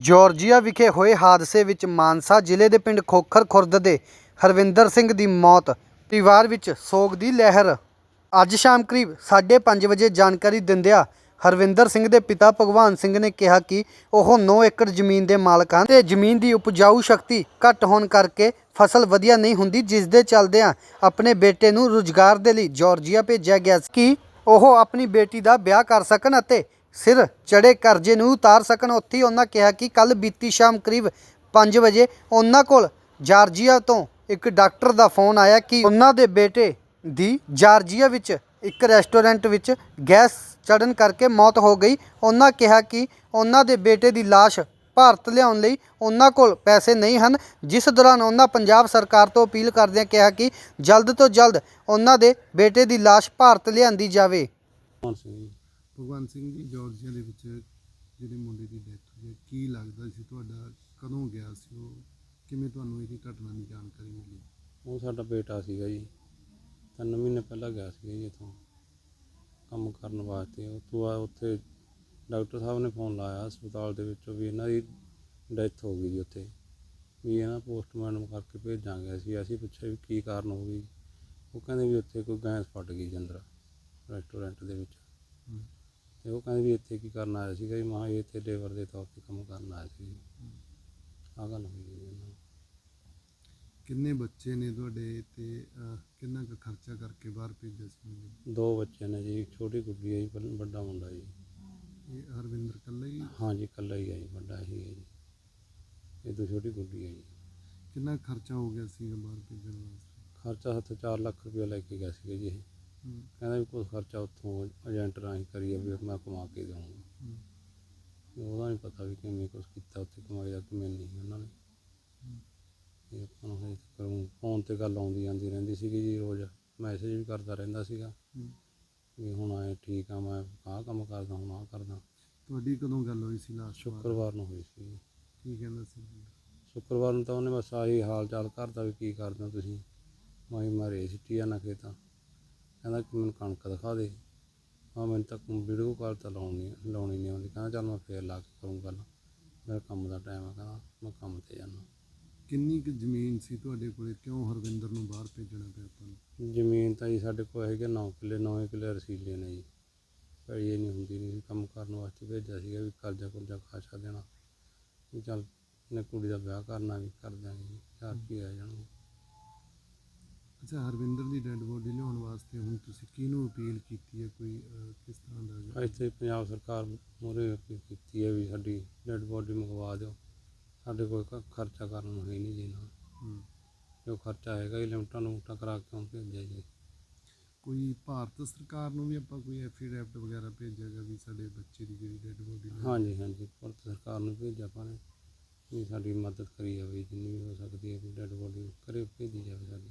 ਜੌਰਜੀਆ ਵਿਖੇ ਹੋਏ ਹਾਦਸੇ ਵਿੱਚ ਮਾਨਸਾ ਜ਼ਿਲ੍ਹੇ ਦੇ ਪਿੰਡ ਖੋਖਰ ਖੁਰਦ ਦੇ ਹਰਵਿੰਦਰ ਸਿੰਘ ਦੀ ਮੌਤ। ਪਰਿਵਾਰ ਵਿੱਚ ਸੋਗ ਦੀ ਲਹਿਰ। ਅੱਜ ਸ਼ਾਮ ਕਰੀਬ 5:30 ਵਜੇ ਜਾਣਕਾਰੀ ਦਿੰਦਿਆਂ ਹਰਵਿੰਦਰ ਸਿੰਘ ਦੇ ਪਿਤਾ ਭਗਵਾਨ ਸਿੰਘ ਨੇ ਕਿਹਾ ਕਿ ਉਹ 9 ਏਕੜ ਜ਼ਮੀਨ ਦੇ ਮਾਲਕ ਹਨ ਤੇ ਜ਼ਮੀਨ ਦੀ ਉਪਜਾਊ ਸ਼ਕਤੀ ਘੱਟ ਹੋਣ ਕਰਕੇ ਫਸਲ ਵਧੀਆ ਨਹੀਂ ਹੁੰਦੀ, ਜਿਸ ਦੇ ਚੱਲਦਿਆਂ ਆਪਣੇ ਬੇਟੇ ਨੂੰ ਰੁਜ਼ਗਾਰ ਦੇ ਲਈ ਜਾਰਜੀਆ ਭੇਜਿਆ ਗਿਆ ਸੀ ਕਿ ਉਹ ਆਪਣੀ ਬੇਟੀ ਦਾ ਵਿਆਹ ਕਰ ਸਕਣ ਅਤੇ ਸਿਰ ਚੜੇ ਕਰਜ਼ੇ ਨੂੰ ਉਤਾਰ ਸਕਣ। ਉੱਥੇ ਉਹਨਾਂ ਕਿਹਾ ਕਿ ਕੱਲ ਬੀਤੀ ਸ਼ਾਮ ਕਰੀਬ 5 ਵਜੇ ਉਹਨਾਂ ਕੋਲ ਜਾਰਜੀਆ ਤੋਂ ਇੱਕ ਡਾਕਟਰ ਦਾ ਫੋਨ ਆਇਆ ਕਿ ਉਹਨਾਂ ਦੇ ਬੇਟੇ ਦੀ ਜਾਰਜੀਆ ਵਿੱਚ ਇੱਕ ਰੈਸਟੋਰੈਂਟ ਵਿੱਚ ਗੈਸ ਚੜਨ ਕਰਕੇ ਮੌਤ ਹੋ ਗਈ। ਉਹਨਾਂ ਕਿਹਾ ਕਿ ਉਹਨਾਂ ਦੇ ਬੇਟੇ ਦੀ ਲਾਸ਼ ਭਾਰਤ ਲਿਆਉਣ ਲਈ ਉਹਨਾਂ ਕੋਲ ਪੈਸੇ ਨਹੀਂ ਹਨ। ਜਿਸ ਦੌਰਾਨ ਉਹਨਾਂ ਪੰਜਾਬ ਸਰਕਾਰ ਤੋਂ ਅਪੀਲ ਕਰਦਿਆਂ ਕਿਹਾ ਕਿ ਜਲਦ ਤੋਂ ਜਲਦ ਉਹਨਾਂ ਦੇ ਬੇਟੇ ਦੀ ਲਾਸ਼ ਭਾਰਤ ਲਿਆਂਦੀ ਜਾਵੇ। ਭਗਵਾਨ ਸਿੰਘ ਜੀ ਜਾਰਜੀਆ ਦੇ ਵਿੱਚ ਜਿਹੜੇ ਮੁੰਡੇ ਦੀ ਡੈਥ ਹੋਈ ਹੈ ਕੀ ਲੱਗਦਾ ਸੀ ਤੁਹਾਡਾ? ਕਦੋਂ ਗਿਆ ਸੀ ਉਹ? ਕਿਵੇਂ ਤੁਹਾਨੂੰ ਇਹ ਘਟਨਾ ਦੀ ਜਾਣਕਾਰੀ ਮਿਲੀ? ਉਹ ਸਾਡਾ ਬੇਟਾ ਸੀਗਾ ਜੀ। ਤਿੰਨ ਮਹੀਨੇ ਪਹਿਲਾਂ ਗਿਆ ਸੀਗਾ ਜੀ ਇੱਥੋਂ। ਕੰਮ ਕਰਨ ਵਾਸਤੇ। ਉਹ ਤੋਂ ਬਾਅਦ ਉੱਥੇ ਡਾਕਟਰ ਸਾਹਿਬ ਨੇ ਫੋਨ ਲਾਇਆ ਹਸਪਤਾਲ ਦੇ ਵਿੱਚੋਂ ਵੀ ਇਹਨਾਂ ਦੀ ਡੈਥ ਹੋ ਗਈ ਜੀ ਉੱਥੇ। ਵੀ ਇਹਨਾਂ ਪੋਸਟਮਾਰਟਮ ਕਰਕੇ ਭੇਜਾਂਗੇ ਅਸੀਂ। ਅਸੀਂ ਪੁੱਛਿਆ ਵੀ ਕੀ ਕਾਰਨ ਹੋ ਗਈ। ਉਹ ਕਹਿੰਦੇ ਵੀ ਉੱਥੇ ਕੋਈ ਗੈਸ ਫਟ ਗਈ ਜੀ ਅੰਦਰ ਰੈਸਟੋਰੈਂਟ ਦੇ ਵਿੱਚ। ਤੇ ਉਹ ਕਹਿੰਦੇ ਵੀ ਇੱਥੇ ਕੀ ਕਰਨ ਆਇਆ ਸੀਗਾ ਜੀ? ਮਾਂ ਇੱਥੇ ਲੇਬਰ ਦੇ ਤੌਰ ਤੇ ਕੰਮ ਕਰਨ ਆਇਆ ਸੀ ਆਹ ਗੱਲ ਹੋਈ ਜੀ ਇਹਨਾਂ ਨਾਲ। ਕਿੰਨੇ ਬੱਚੇ ਨੇ ਤੁਹਾਡੇ ਤੇ ਅਹ, ਕਿੰਨਾ ਕੁ ਖਰਚਾ ਕਰਕੇ ਬਾਹਰ ਭੇਜਿਆ ਸੀ ਮੁੰਡੇ ਨੂੰ? ਦੋ ਬੱਚੇ ਨੇ ਜੀ ਛੋਟੀ ਗੁੱਡੀ ਹੈ ਜੀ ਵੱਲ- ਵੱਡਾ ਮੁੰਡਾ ਜੀ। ਇਹ ਹਰਵਿੰਦਰ ਕੱਲਾ ਹੀ? ਹਾਂ ਜੀ ਇਕੱਲਾ ਹੀ ਹੈ ਜੀ ਵੱਡਾ ਹੀ ਹੈ ਜੀ। ਇਹ ਤੋਂ ਛੋਟੀ ਗੁੱਡੀ ਹੈ ਜੀ। ਕਿੰਨਾ ਖਰਚਾ ਹੋ ਗਿਆ ਸੀ ਬਾਹਰ ਭੇਜਣ ਵਾਸਤੇ? ਖਰਚਾ ਹੱਥ 4 ਲੱਖ ਰੁਪਏ ਲੈ ਕੇ ਗਿਆ ਸੀਗਾ ਜੀ ਇਹ। ਕਹਿੰਦਾ ਵੀ ਕੁਛ ਖਰਚਾ ਉੱਥੋਂ ਏਜੰਟ ਰਾਹੀਂ ਕਰੀਏ ਵੀ ਮੈਂ ਕਮਾ ਕੇ ਦੇਵਾਂਗਾ। ਵੀ ਉਹਦਾ ਨਹੀਂ ਪਤਾ ਵੀ ਕਿਵੇਂ ਕੁਛ ਕੀਤਾ ਉੱਥੇ ਕਮਾਈ ਦਾ ਕਿਵੇਂ ਨਹੀਂ ਉਹਨਾਂ ਨੇ। ਇਹ ਆਪਾਂ ਨੂੰ ਹਜੇ ਤੱਕ ਫੋਨ ਤੇ ਗੱਲ ਆਉਂਦੀ ਜਾਂਦੀ ਰਹਿੰਦੀ ਸੀਗੀ ਜੀ ਰੋਜ਼ ਮੈਸੇਜ ਵੀ ਕਰਦਾ ਰਹਿੰਦਾ ਸੀਗਾ। ਵੀ ਹੁਣ ਆਏ ਠੀਕ ਆ ਮੈਂ ਆਹ ਕੰਮ ਕਰਦਾ ਹੁਣ ਆਹ ਕਰਦਾ। ਤੁਹਾਡੀ ਕਦੋਂ ਗੱਲ ਹੋਈ ਸੀ ਲਾਸਟ ਸ਼ੁੱਕਰਵਾਰ ਨੂੰ ਹੋਈ ਸੀ। ਕੀ ਕਹਿੰਦਾ ਸੀ ਸ਼ੁੱਕਰਵਾਰ ਨੂੰ ਤਾਂ ਉਹਨੇ ਬਸ ਆਹੀ ਹਾਲ ਚਾਲ ਕਰਦਾ ਵੀ ਕੀ ਕਰਦੇ ਹੋ ਤੁਸੀਂ? ਮੈਂ ਕਿਹਾ ਮੈਂ ਰੇਸ ਸਿੱਟੀ ਜਾਣਾ ਖੇਤਾਂ ਕਹਿੰਦਾ ਕਿ ਮੈਨੂੰ ਕਣਕ ਦਿਖਾ ਦੇ। ਹਾਂ ਮੈਨੂੰ ਤਾਂ ਵੀਡੀਓ ਕਾਲ ਤਾਂ ਲਾਉਣੀ ਲਾਉਣੀ ਨਹੀਂ ਆਉਂਦੀ। ਕਹਿੰਦਾ ਚੱਲ ਮੈਂ ਫੇਰ ਲਾ ਕੇ ਕਰੂੰ ਗੱਲ। ਮੇਰਾ ਕੰਮ ਦਾ ਟਾਈਮ ਹੈ ਕਹਿੰਦਾ ਮੈਂ ਕੰਮ ਤੇ ਜਾਣਾ ਕਿੰਨੀ ਕੁ ਜ਼ਮੀਨ ਸੀ ਤੁਹਾਡੇ ਕੋਲੇ? ਕਿਉਂ ਹਰਵਿੰਦਰ ਨੂੰ ਬਾਹਰ ਭੇਜਣਾ ਪਿਆ ਤੁਹਾਨੂੰ? ਜ਼ਮੀਨ ਤਾਂ ਜੀ ਸਾਡੇ ਕੋਲ ਹੈਗੇ 9 ਕਿੱਲੇ 9 ਕਿੱਲੇ ਰਸੀਲੇ ਨੇ ਜੀ। ਪਰ ਇਹ ਨਹੀਂ ਹੁੰਦੀ ਨਹੀਂ ਕੰਮ ਕਰਨ ਵਾਸਤੇ ਭੇਜਿਆ ਸੀਗਾ ਵੀ ਕਰਜ਼ਾ ਕੁਰਜ਼ਾ ਖਾਸਾ ਦੇਣਾ। ਵੀ ਚੱਲ ਨੇ ਕੁੜੀ ਦਾ ਵਿਆਹ ਕਰਨਾ ਵੀ ਕਰ ਦਿਆਂਗੇ ਜੀ ਆ ਜਾਣਗੇ ਅੱਛਾ ਹਰਵਿੰਦਰ ਦੀ ਡੈੱਡ ਬੋਡੀ ਲਿਆਉਣ ਵਾਸਤੇ ਹੁਣ ਤੁਸੀਂ ਕਿਹਨੂੰ ਅਪੀਲ ਕੀਤੀ ਹੈ? ਕੋਈ ਅਹ, ਕਿਸ ਤਰ੍ਹਾਂ ਦਾ ਹੈਗਾ? ਇੱਥੇ ਪੰਜਾਬ ਸਰਕਾਰ ਮੂਹਰੇ ਅਪੀਲ ਕੀਤੀ ਹੈ ਵੀ ਸਾਡੀ ਡੈਡ ਬੋਡੀ ਮੰਗਵਾ ਦਿਓ। ਸਾਡੇ ਕੋਲ ਖ- ਖਰਚਾ ਕਰਨ ਨੂੰ ਹੈ ਨਹੀਂ ਜੀ ਨਾ ਹਮ, ਜੋ ਖਰਚਾ ਹੈਗਾ ਹੀ ਲਿਮਟਾਂ ਲੁਮਟਾਂ ਕਰਾ ਕੇ ਹੁਣ ਭੇਜਿਆ ਜੀ? ਕੋਈ ਭਾਰਤ ਸਰਕਾਰ ਨੂੰ ਵੀ ਆਪਾਂ ਕੋਈ ਐਫੀਡੈਵਿਟ ਵਗੈਰਾ ਭੇਜਿਆਗਾ ਵੀ ਸਾਡੇ ਬੱਚੇ ਦੀ ਜਿਹੜੀ ਡੈੱਡ ਬੋਡੀ ਹਾਂਜੀ ਹਾਂਜੀ। ਭਾਰਤ ਸਰਕਾਰ ਨੂੰ ਭੇਜਿਆ ਆਪਾਂ ਨੇ ਵੀ ਸਾਡੀ ਮਦਦ ਕਰੀ ਜਾਵੇ ਜਿੰਨੀ ਵੀ ਹੋ ਸਕਦੀ ਹੈ ਵੀ ਡੈਡ ਬੋਡੀ ਘਰੇ ਭੇਜੀ ਜਾਵੇ ਸਾਡੀ।